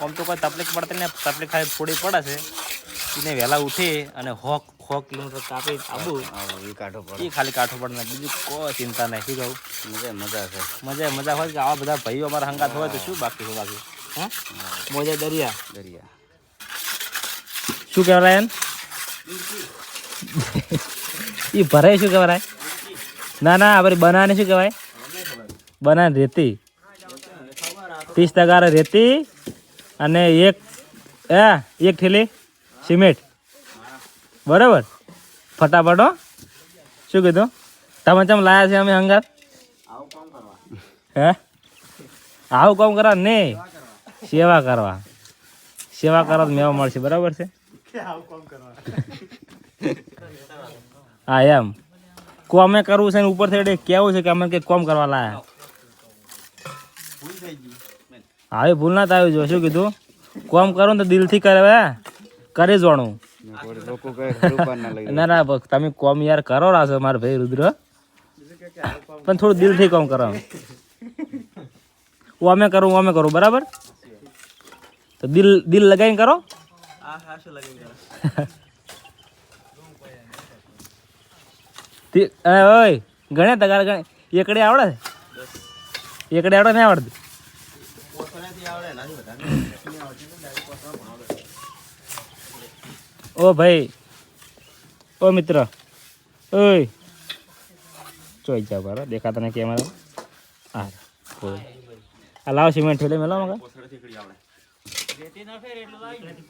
આમ તો કોઈ તકલીફ પડતી ને તકલીફ ખાલી થોડી પડે છે. એને વહેલા ઉઠી અને હોક હોક કિલોમીટર કાપી આવું એ એ પડે. એ ખાલી કાઠો પડે બીજું કોઈ ચિંતા નહીં. શું કહું? મજા મજા છે. મજા મજા હોય કે આવા બધા ભાઈઓ અમારા હંગાત હોય તો શું બાકી હોય બાકી? હા? મોજા દરિયા. દરિયા. શું કહેવાય એમ એ ભરાય શું કહેવાય? ના ના આપણે બનાને શું કહેવાય? બનાને રેતી. ત્રીસ ટકા રેતી. અને એક, એ, એક થેલી સિમેન્ટ. બરાબર? ફટાફટ હો. શું કીધું? તમે ચમ લાયા છે અમે હંગાર હે? આવું કામ કરવા નહીં. સેવા કરવા. સેવા કરવા મેવા મળશે. બરાબર છે? હા, એમ. કોમે કરવું છે ને ઉપર થઈ કેવું છે કે અમે કંઈક કોમ કરવા લાયા? હા ભૂલ ના થાય જો, શું કીધું? કોમ કરો ને તો દિલથી કરે કરે જોણું. ને, ના તમે કોમ યાર કરો રાશો મારા ભાઈ રુદ્ર. પણ થોડું દિલથી કોમ કરો. હું અમે કરું અમે કરું, બરાબર? તો દિલ દિલ લગાવીને કરો. ઓય, ગણે તગાર ગણે. એકડે આવડે? એકડે આવડે નહીં આવડતું? ઓ ભાઈ ઓ મિત્ર ઓય ચોઈ જાવ બાર દેખાતા નહીં કેમ હા બોલ. આ લાવ સિમેન્ટ ઠેલે મેલો મગા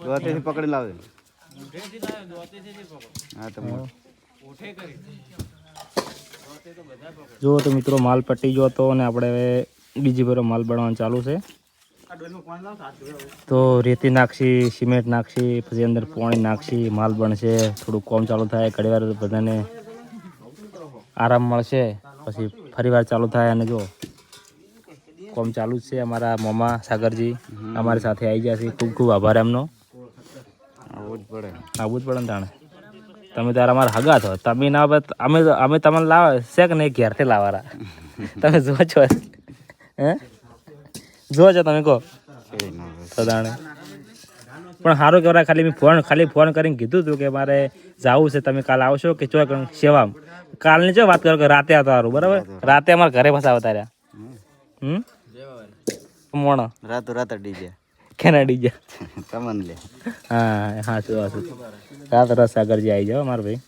દોતેથી પકડી લાવે હા તો મોટ. જો તો મિત્રો માલ પટી ગયો હતો અને આપણે હવે બીજી ભરો માલ બનાવવાનું ચાલુ છે તો રેતી નાખશી સિમેન્ટ નાખશી પછી અંદર પાણી નાખશી માલ બનશે થોડું કોમ ચાલુ થાય ઘણી વાર બધાને આરામ મળશે પછી ફરી વાર ચાલુ થાય અને જો કોમ ચાલુ જ છે અમારા મોમા સાગરજી અમારી સાથે આવી ગયા છે. ખૂબ ખૂબ આભાર એમનો. આવવું જ પડે. આવવું જ પડે ને તાણે. તમે ત્યારે અમારા હગા છો. તમે ના અમે અમે તમને લાવે છે કે નહીં ઘેરથી લાવવાના તમે જો છો. હે? જો છો તમે કહો. તાણે. પણ સારું કહેવાય ખાલી મેં ફોન ખાલી ફોન કરીને કીધું હતું કે મારે જવું છે તમે કાલ આવશો કે ચો સેવા કાલની જો વાત કરો કે રાતે આવતા સારું બરાબર? રાતે અમારા ઘરે ફસાવા તાર્યા હમ. હમ? મોણો. રાતો રાત ડીજે. કેના ડીજે? તમન લે. હા હા શું શું રાત રસ સાગરજી આવી જાઓ મારા ભાઈ.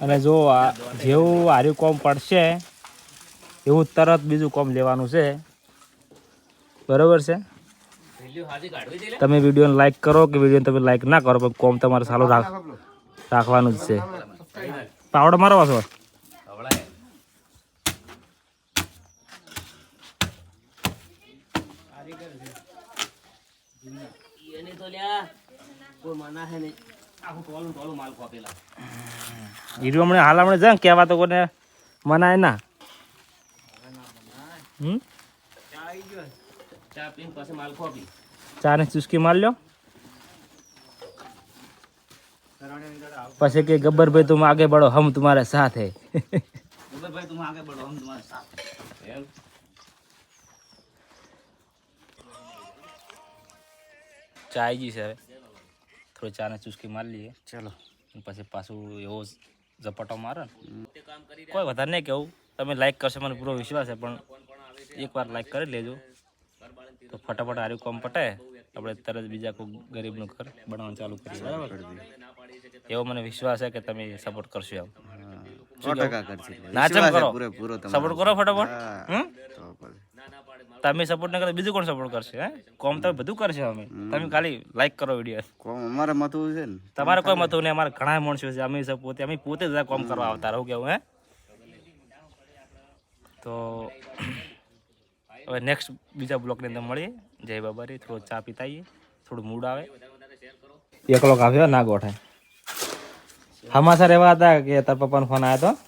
અને જો આ જેવું હાર્યું કોમ પડશે એવું તરત બીજું કોમ લેવાનું છે. બરોબર છે? તમે વિડીયોને લાઈક કરો કે વિડીયોને તમે લાઈક ના કરો પણ કોમ તમારે સારું રાખ રાખવાનું જ છે. પાવડો મારો છો હીરો હમણાં હાલ હમણાં જાય કહેવા તો કોને મનાય ના. હમ? ચા ને ચુસ્કી માર લ્યો. પછી કે ગબ્બરભાઈ તું આગે બળો હમ તમારે સાથ હે. ચા આવી ગઈ છે હવે. થોડી ચાને ચુસ્કી મારી લઈએ. ચાલો. પછી પાછું એવો ઝપટો મારે કોઈ વધારે નહીં કેવું. તમે લાઈક કરશો મને પૂરો વિશ્વાસ છે પણ એકવાર લાઈક કરી લેજો. તો ફટાફટ આર્યું કોમ પટે આપણે તરત બીજા કોઈ ગરીબનું ઘર બનાવવાનું ચાલુ કરીએ. બરાબર. એવો મને વિશ્વાસ છે કે તમે સપોર્ટ કરશો એમ. સો ના ચમ કરો. સપોર્ટ કરો ફટાફટ. તમે સપોર્ટ ન કરો બીજું કોણ સપોર્ટ કરશે હે? કોમ તમે બધું કરશે અમે. તમે ખાલી લાઈક કરો વીડિયો કોમ અમારે મતું છે ને. તમારે કોઈ મતું નહીં અમારે ઘણા માણસો છે. અમે પોતે અમે પોતે જ આ કરવા આવતા રહું કેવું હે? તો હવે નેક્સ્ટ બીજા બ્લોકની અંદર મળીએ. જય બાબા રે થોડો ચા પીતા આવીએ થોડું મૂડ આવે. એકલો કાપ્યો ના ગોઠાય હમાસર એવા હતા કે તાર પપ્પાનો ફોન આવ્યો હતો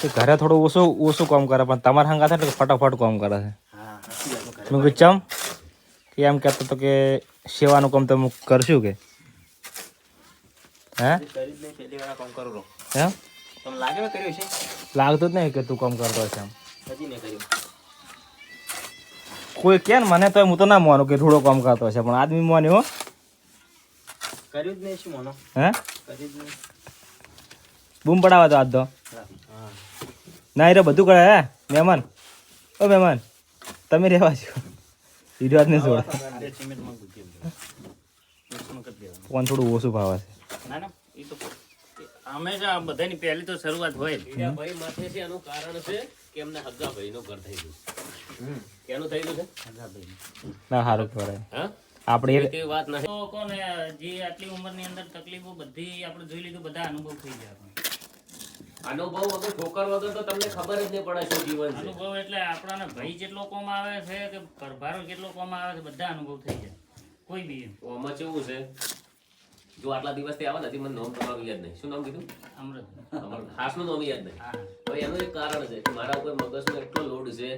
કે ઘરે થોડું ઓછું ઓછું કામ કરે પણ તમારા હંગા થાય ને ફટાફટ કામ કરે છે. મેં કીધું ચમ? કે એમ કહેતો હતો કે સેવાનું કામ તમે કરશું કે? હે? એમ તમને લાગે મેં કર્યું છે. લાગતું જ નહીં કે તું કામ કરતો છે એમ. હજી કર્યું. કોઈ કે મને તો હું તો ના માનું કે થોડો કામ કરતો હશે પણ આદમી માન્યો કર્યું જ નહીં શું માનો? હે? કર્યું જ નહીં. બૂમ પડાવા તો આજ તો. ના એ બધું કરે હે? મહેમાન. ઓ મહેમાન તમે રહેવા છો હીરો નહીં ફોન થોડું ઓછું ભાવે છે. ના ના એ તો હંમેશા બધાની પહેલી તો શરૂઆત હોય ભાઈ માથે છે એનું કારણ છે કે એમને હગ્ગા ભાઈનું ઘર થઈ ગયું કેનું થઈ ગયું છે? ના સારું કહેવાય. હા? આપણે એ વાત નથી તો કોને જે આટલી ઉંમરની અંદર તકલીફો બધી આપણે જોઈ લીધું બધા અનુભવ થઈ જાય અનુભવ વગર ઠોકર વગર તો તમને ખબર જ નહીં પડે શું જીવન અનુભવ એટલે આપણાને ભય જેટલો કોમ આવે છે કે કરભારો કેટલો કોમ આવે છે બધા અનુભવ થઈ જાય. કોઈ બી. કેવું છે? જો આટલા દિવસથી આવે નથી મને નામ તમારું યાદ નહીં. શું નામ કીધું? અમૃત. અમારું ખાસનું નામ યાદ નહીં. હવે એનું એક કારણ છે કે મારા ઉપર મગજનો એટલો લોડ છે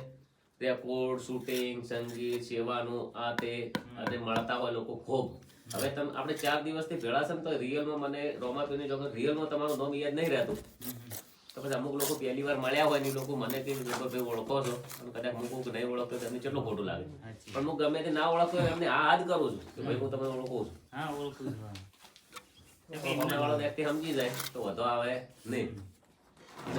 રેકોર્ડ શૂટિંગ સંગીત સેવાનું આ તે અને મળતા હોય લોકો ખૂબ. હવે તમે આપણે ચાર દિવસથી ભેળા છે તો રિયલમાં મને રોમાપીની જો રિયલમાં તમારું નામ યાદ નહીં રહેતું. તો પછી અમુક લોકો પહેલી વાર મળ્યા હોય ને લોકો મને કે ભાઈ ઓળખો છો? અને કદાચ હું કોઈક નહીં ઓળખતો તમને કેટલું ખોટું લાગે. પણ હું ગમે તે ના ઓળખતો એમને આ જ કરું છું કે ભાઈ હું તમને ઓળખું છું. હા ઓળખું છું વાળો વ્યક્તિ સમજી જાય તો વધુ આવે નહીં.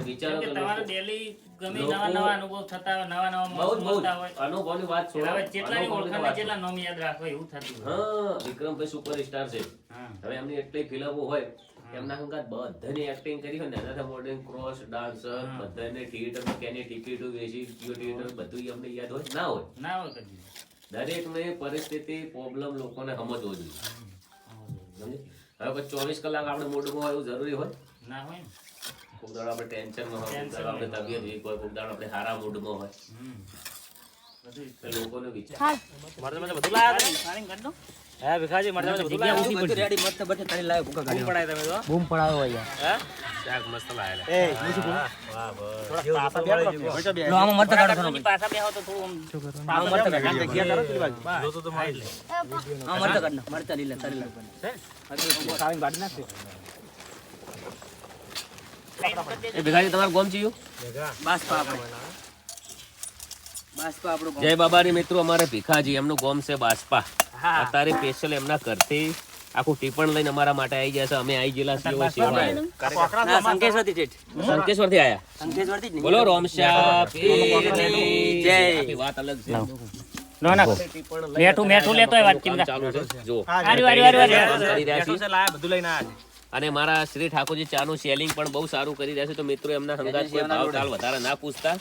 વિચારો તમારે ડેલી ગમે નવા નવા અનુભવ થતા હોય નવા નવા બહુ માણસો જ બહુ જ. મળતા હોય. અનુભવની વાત છોડો. હવે જેટલાની ઓળખાણ જેટલા નામ યાદ રાખો એવું થતું હા વિક્રમભાઈ સુપરસ્ટાર છે. હવે એમની એટલી ફિલ્મો હોય એમના હંગાત બધાની એક્ટિંગ કરી હોય ને મોડર્ન ક્રોસ ડાન્સર બધાને થિયેટરમાં કેની ટિકિટો વેચી થિયેટર બધું અમને યાદ હોય ના હોય. ના હોય કદી. દરેકને પરિસ્થિતિ પ્રોબ્લેમ લોકોને સમજવો જોઈએ. હવે ચોવીસ કલાક આપણે મોઢું હોય એવું જરૂરી હોય? ના હોય કોક દાડો આપણે ટેન્શનમાં હોય કોક દાડો આપણે તબિયત વીક હોય કોક દાડો આપણે સારા મૂડમાં હોય. બધું તો લોકોને વિચાર. મળે બધું લાયા તમે? સારી કરી દો. હે ભીખાજી મળે બધું લાયા બૂમ પડાય તમે તો. બૂમ પડાયો હોય હે? શાક મસ્ત લાયેલા એ થોડા પાછા બેઠો લો આમાં મરતા કાઢો થોડો પછી પાછા બેહો તો થોડું આમ મરતા કાઢો જગ્યા કરો પેલી બાજુ. જોતો તો મારી લે. આમાં મરતા કાઢો મરતા લીલા તારી લાગ ખાવીને કાઢી નાખજો. એ ભેગાજી તમારું ગોમ ચીયું બાસ પા આપણે જય બાબાની મિત્રો અમારે ભીખાજી એમનું ગોમ છે બાસપા. અત્યારે સ્પેશિયલ એમના ઘરથી આખું ટીપણ લઈને અમારા માટે આવી ગયા છે. અમે આવી ગયેલા છીએ હવે સેવાએ. ના સંકેશ્વરથી ઠેઠ આયા. સંકેશ્વરથી બોલો રોમશા જય. વાત અલગ છે. મેઠું મેઠું લેતો હોય વાત કામ ચાલુ છે. જો. છીએ. છે લાયા, બધું લઈને આયા. અને મારા શ્રી ઠાકોરજી ચાનું સેલિંગ પણ બહુ સારું કરી રહ્યા છે. તો મિત્રો એમના હંગાત કોઈ ભાવ તાલ વધારે ના પૂછતા.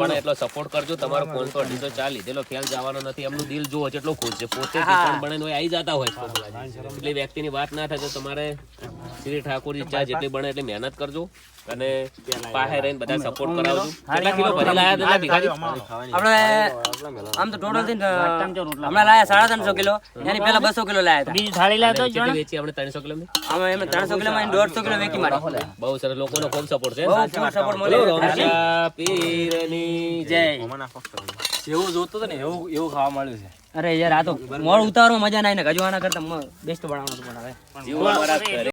પણ એટલો સપોર્ટ કરજો. તમારો પાંચસો અઢીસો ચા લીધેલો ખ્યાલ જવાનો નથી. એમનું દિલ જુઓ એટલો ખુશ છે. પોતે પણ બને આવી જતા હોય. એટલે વ્યક્તિની વાત ના થાય તો તમારે શ્રી ઠાકોરજી ચા જેટલી બને એટલી મહેનત કરજો અને પાસે રહીને બધા સપોર્ટ કરાવજો. કેટલા કિલો ભરી લાયા હતા ભીખાજી? આપણે આમ તો ટોટલથી હમણાં લાયા સાડા ત્રણસો કિલો. એની પેલા બસો કિલો લાયા હતા. બીજી થાળી લાયા તો કેટલી વેચી આપણે? ત્રણસો કિલો આમાં એમ ત્રણસો કિલો માં દોઢસો કિલો વેચી મારે. બહુ સરસ. લોકોનો ખૂબ સપોર્ટ છે. બહુ સપોર્ટ મળ્યો. પીરની જય. જેવું જોતો હતો ને એવું એવું ખાવા મળ્યું છે. અરે યાર આ તો મોડ ઉતારવા મજા ના આવી ને ગજવાના કરતા બેસ્ટ બનાવવાનું પણ